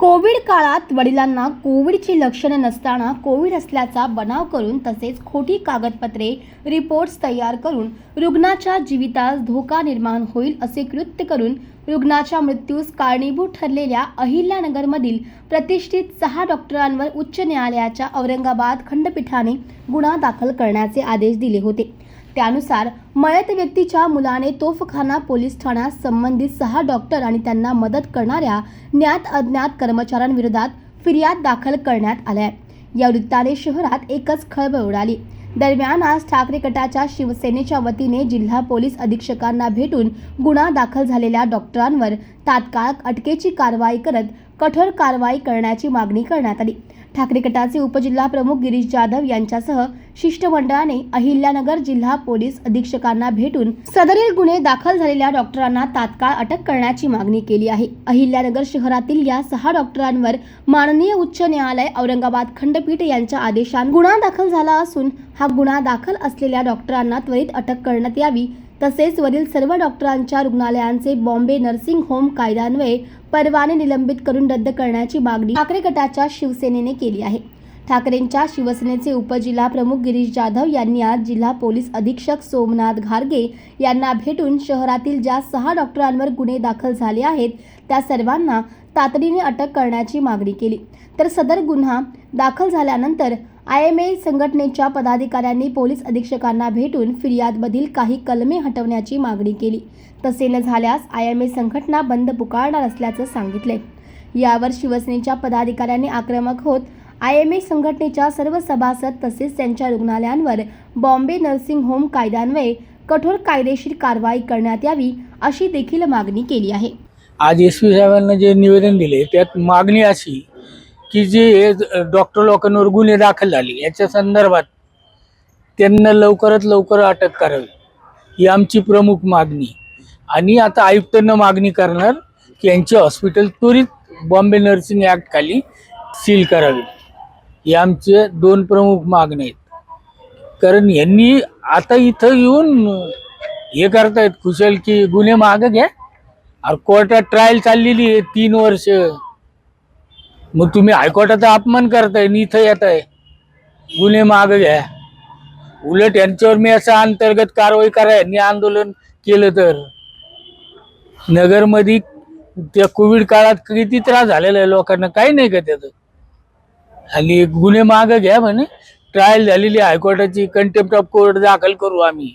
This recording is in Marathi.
कोविड काळात वडिलांना कोविडची लक्षणं नसताना कोविड असल्याचा बनाव करून तसेच खोटी कागदपत्रे रिपोर्ट्स तयार करून रुग्णाच्या जीवितास धोका निर्माण होईल असे कृत्य करून रुग्णाच्या मृत्यूस कारणीभूत ठरलेल्या अहिल्यानगरमधील प्रतिष्ठित सहा डॉक्टरांवर उच्च न्यायालयाच्या औरंगाबाद खंडपीठाने गुन्हा दाखल करण्याचे आदेश दिले होते. त्यानुसार मयत व्यक्तीच्या मुलाने तोफखाना पोलीस ठाण्यात संबंधित सहा डॉक्टर आणि त्यांना मदत करणाऱ्या ज्ञात अज्ञात कर्मचाऱ्यांविरोधात फिर्याद दाखल करण्यात आल्या. या वृत्ताने शहरात एकच खळबळ उडाली. दरम्यान आज ठाकरे गटाच्या शिवसेनेच्या वतीने जिल्हा पोलीस अधीक्षकांना भेटून गुन्हा दाखल झालेल्या डॉक्टरांवर तात्काळ अटकेची कारवाई करत कठोर कारवाई करण्याची मागणी करण्यात आली. ठाकरे गटाचे उपजिल्हा प्रमुख गिरीश जाधव यांच्यासह शिष्टमंडळाने अहिल्यानगर जिल्हा पोलीस अधीक्षकांना भेटून सदरील गुन्हे दाखल झालेल्या डॉक्टरांना तात्काळ अटक करण्याची मागणी केली आहे. अहिल्यानगर शहरातील या सहा डॉक्टरांवर माननीय उच्च न्यायालय औरंगाबाद खंडपीठ यांच्या आदेशान गुन्हा दाखल झाला असून हा गुन्हा दाखल असलेल्या डॉक्टरांना त्वरित अटक करण्यात यावी. तसेच वरील सर्व डॉक्टरांच्या रुग्णालयांचे बॉम्बे नर्सिंग होम कायद्यान्वये परवाने निलंबित करून रद्द करण्याची मागणी ठाकरे गटाच्या शिवसेनेने केली आहे. ठाकरेंच्या शिवसेनेचे उपजिल्हा प्रमुख गिरीश जाधव यांनी आज जिल्हा पोलीस अधीक्षक सोमनाथ घारगे यांना भेटून शहरातील ज्या सहा डॉक्टरांवर गुन्हे दाखल झाले आहेत त्या सर्वांना तातडीने अटक करण्याची मागणी केली. तर सदर गुन्हा दाखल झाल्यानंतर आय एम ए संघटनेच्या पदाधिकाऱ्यांनी पोलीस अधीक्षकांना भेटून फिर्यादमधील काही कलमे हटवण्याची मागणी केली. तसे न झाल्यास आय एम ए संघटना बंद पुकारणार असल्याचं सांगितले. यावर शिवसेनेच्या पदाधिकाऱ्यांनी आक्रमक होत आय एम ए संघटनेच्या सर्व सभासद तसेच त्यांच्या रुग्णालयांवर बॉम्बे नर्सिंग होम कायद्यान्वये कठोर कायदेशीर कारवाई करण्यात यावी अशी देखील मागणी केली आहे. आज एस पी साहेबांना जे निवेदन दिले त्यात मागणी अशी की जे डॉक्टर लोकांवर गुन्हे दाखल झाले याच्या संदर्भात त्यांना लवकरात लवकर अटक करावी ही आमची प्रमुख मागणी. आणि आता आयुक्तांना मागणी करणार की यांचे हॉस्पिटल त्वरित बॉम्बे नर्सिंग ॲक्ट खाली सील करावी. हे आमचे दोन प्रमुख मागण्या आहेत. कारण यांनी आता इथं येऊन हे करतायत कुशल की गुन्हे मागं घ्या. अरे कोर्टात ट्रायल चाललेली आहे तीन वर्ष. मग तुम्ही हायकोर्टाचा अपमान करताय आणि इथं येत आहे गुन्हे माग घ्या. उलट यांच्यावर मी असं अंतर्गत कारवाई करा यांनी आंदोलन केलं तर. नगरमध्ये त्या कोविड काळात किती त्रास झालेला आहे लोकांना काही नाही का त्याचं? आणि गुन्हे मागे घ्या म्हणे. ट्रायल झालेली हायकोर्टाची कंटेम्प्ट ऑफ कोर्ट दाखल करू आम्ही.